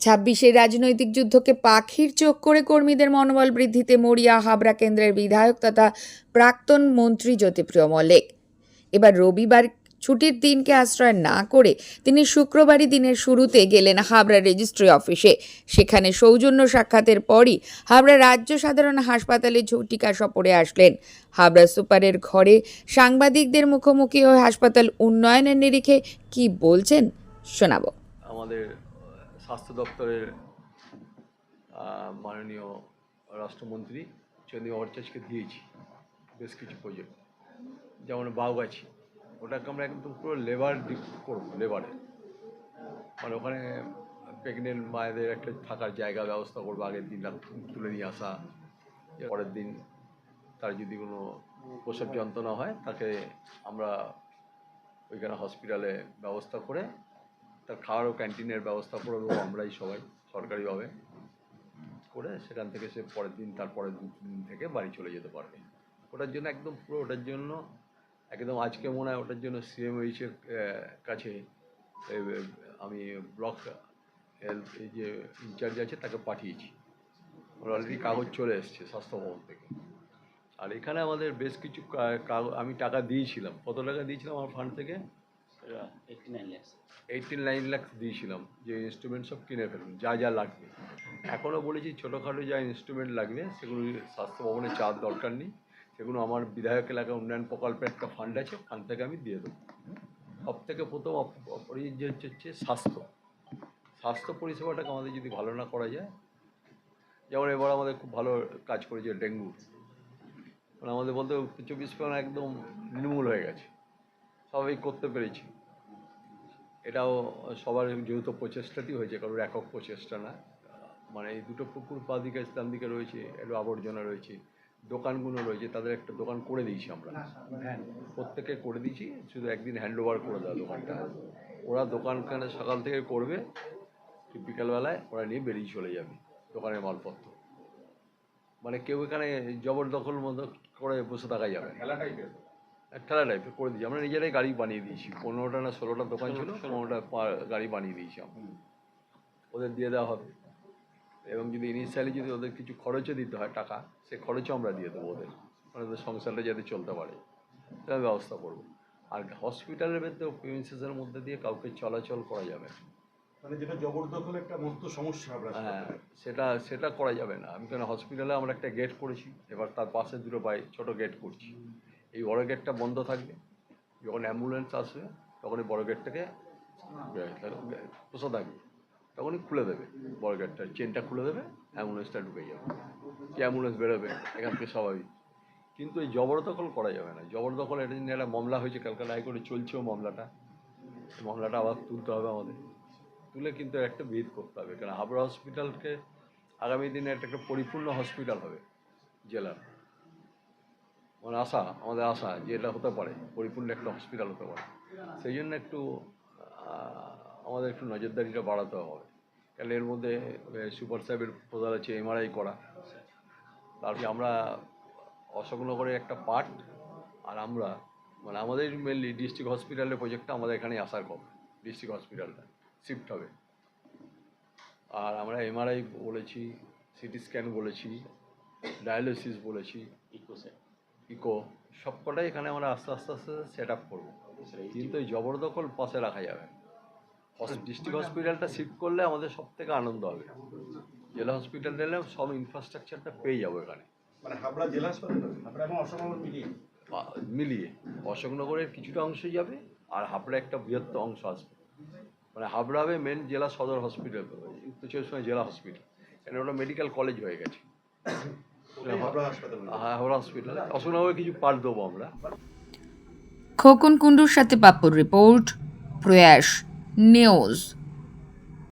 ছাব্বিশের রাজনৈতিক যুদ্ধকে পাখির চোখ করে কর্মীদের মনোবল বৃদ্ধিতে মরিয়া হাবড়া কেন্দ্রের বিধায়ক তথা প্রাক্তন মন্ত্রী জ্যোতিপ্রিয় মল্লিক। এবার রবিবার ছুটির দিনকে আশ্রয় না করে তিনি শুক্রবারই দিনের শুরুতে গেলেন হাবড়া রেজিস্ট্রি অফিসে। সেখানে সৌজন্য সাক্ষাতের পরই হাবড়া রাজ্য সাধারণ হাসপাতালে ঝটিকা সপরে আসলেন। হাবড়া সুপারের ঘরে সাংবাদিকদের মুখোমুখি হয়ে হাসপাতাল উন্নয়নের নিরিখে কি বলছেন শোনাবো। আমাদের স্বাস্থ্য দপ্তরের মাননীয় রাষ্ট্রমন্ত্রী চন্দ্রী ভট্টাচার্যকে দিয়েছি বেশ কিছু প্রজেক্ট যেমন বাউগাছি ওটাকে আমরা একদম পুরো লেবার করব লেবারে মানে ওখানে প্রেগনেন্ট মায়েদের একটা থাকার জায়গা ব্যবস্থা করব, আগের দিন তুলে নিয়ে আসা, পরের দিন তার যদি কোনো প্রসব যন্ত্রণা হয়, তাকে আমরা ওইখানে হসপিটালে ব্যবস্থা করে তার খাওয়ারও ক্যান্টিনের ব্যবস্থা করে দেবো আমরাই সবাই, সরকারিভাবে। করে সেখান থেকে সে পরের দিন, তার পরের দিন থেকে বাড়ি চলে যেতে পারবে। ওটার জন্য একদম পুরো, ওটার জন্য একদম আজকে মনে হয় ওটার জন্য সিএমএইচের কাছে। আমি ব্লক হেলথ যে ইনচার্জ আছে তাকে পাঠিয়েছি। ওর অলরেডি কাগজ চলে এসছে স্বাস্থ্য ভবন থেকে। আর এখানে আমাদের বেশ কিছু আমি টাকা দিয়েছিলাম। কত টাকা দিয়েছিলাম আমার ফান্ড থেকে? এইটিন নাইন লাখ দিয়েছিলাম, যে ইনস্ট্রুমেন্ট সব কিনে ফেলুন, যা যা লাগবে। এখনও বলেছি, ছোটোখাটো যা ইনস্ট্রুমেন্ট লাগবে, সেগুলো স্বাস্থ্য ভবনে চার দরকার নেই। সেগুলো আমার বিধায়ক এলাকা উন্নয়ন প্রকল্পের একটা ফান্ড আছে ফান্ড থেকে আমি দিয়ে দেবো। সব থেকে প্রথম অপ- অপরিহার্য হচ্ছে হচ্ছে স্বাস্থ্য। স্বাস্থ্য পরিষেবাটাকে আমাদের যদি ভালো না করা যায়, যেমন এবার আমাদের খুব ভালো কাজ করেছে ডেঙ্গু। মানে আমাদের বলতে চব্বিশ পরগনা একদম নির্মূল হয়ে গেছে। সবাই করতে পেরেছি। এটাও সবার যেহেতু প্রচেষ্টাতেই হয়েছে কারোর একক প্রচেষ্টা না। মানে এই দুটো পুকুর পা দিকে ডান দিকে রয়েছে একটু আবর্জনা রয়েছে দোকানগুলো রয়েছে তাদের একটা দোকান করে দিয়েছি আমরা। প্রত্যেকে করে দিয়েছি শুধু একদিন হ্যান্ড ওভার করে দেওয়া দোকানটা। ওরা দোকানখানে সকাল থেকে করবে বিকালবেলায় ওরা নিয়ে বেরিয়ে চলে যাবে দোকানের মালপত্র। মানে কেউ এখানে জবরদখল মতো করে বসে থাকা যাবে খেলা টাইপের করে দিয়েছি। আমরা নিজেরাই গাড়ি বানিয়ে দিয়েছি। পনেরোটা না ষোলোটা দোকান ছিল পনেরোটা গাড়ি বানিয়ে দিয়েছি আমরা। ওদের দিয়ে দেওয়া হবে। এবং যদি ইনিশিয়ালি যদি ওদের কিছু খরচও দিতে হয় টাকা সে খরচও আমরা দিয়ে দেবো ওদের। মানে ওদের সংসারটা যাতে চলতে পারে। সেটা ব্যবস্থা করব। আর হসপিটালের ভেতরে প্রিমিসেসের মধ্যে দিয়ে কাউকে চলাচল করা যাবে না। মানে যেটা জবরদখল একটা মস্ত সমস্যা আমরা হ্যাঁ সেটা সেটা করা যাবে না। আমি কেন হসপিটালে আমরা একটা গেট করেছি এবার তার পাশে দুটো বাই ছোটো গেট করছি। এই বড় গেটটা বন্ধ থাকবে। যখন অ্যাম্বুলেন্স আসবে তখন এই বড় গেটটাকে পোষা থাকবে তখনই খুলে দেবে বড় গেটটা চেনটা খুলে দেবে অ্যাম্বুলেন্সটা ঢুকে যাবে। কি অ্যাম্বুলেন্স বেরোবে, এখান থেকে স্বাভাবিক। কিন্তু এই জবরদখল করা যাবে না। জবরদখল এটা নিয়ে একটা মামলা হয়েছে ক্যালকাটা হাইকোর্টে চলছেও মামলাটা। মামলাটা আবার তুলতে হবে আমাদের। তুলে কিন্তু একটা ভিত করতে হবে। কারণ হাবড়া হসপিটালকে আগামী দিনে একটা একটা পরিপূর্ণ হসপিটাল হবে জেলার। মানে আশা, আমাদের আশা যে এটা হতে পারে, পরিপূর্ণ একটা হসপিটাল হতে পারে। সেই জন্য একটু আমাদের একটু নজরদারিটা বাড়াতে হবে। কারণ এর মধ্যে সুপার সাহেবের প্রধান আছে এমআরআই করা। তারপরে আমরা অশোকনগরের একটা পার্ট আর আমরা মানে আমাদের মেনলি ডিস্ট্রিক্ট হসপিটালের প্রজেক্টটা আমাদের এখানে আসার কথা ডিস্ট্রিক্ট হসপিটালটা শিফট হবে। আর আমরা এমআরআই বলেছি সিটি স্ক্যান বলেছি ডায়ালিসিস বলেছি। ইকোসেট ইকো সবকটাই এখানে আমরা আস্তে আস্তে আস্তে সেট আপ করব। কিন্তু এই জবরদখল পাশে রাখা যাবে ডিস্ট্রিক্ট হসপিটালটা শিফট করলে আমাদের সব থেকে আনন্দ হবে। জেলা হসপিটাল দিলে সব ইনফ্রাস্ট্রাকচারটা পেয়ে যাব এখানে। মানে হাবড়া জেলা হাবড়া মিলিয়ে। মিলিয়ে। অশোকনগরের কিছুটা অংশ যাবে আর হাবড়া একটা বৃহত্তর অংশ আসবে। মানে হাবড়া হবে মেন জেলা সদর হসপিটাল উত্তর চব্বিশ জেলা হসপিটাল কেন ওটা মেডিকেল কলেজ হয়ে গেছে। হ্যাঁ হাবড়া হসপিটাল অশোকনগরে কিছু পার্ট দেবো আমরা। খোকন কুণ্ডুর সাথে পাপ্পুর রিপোর্ট প্রয়াস নিউজ।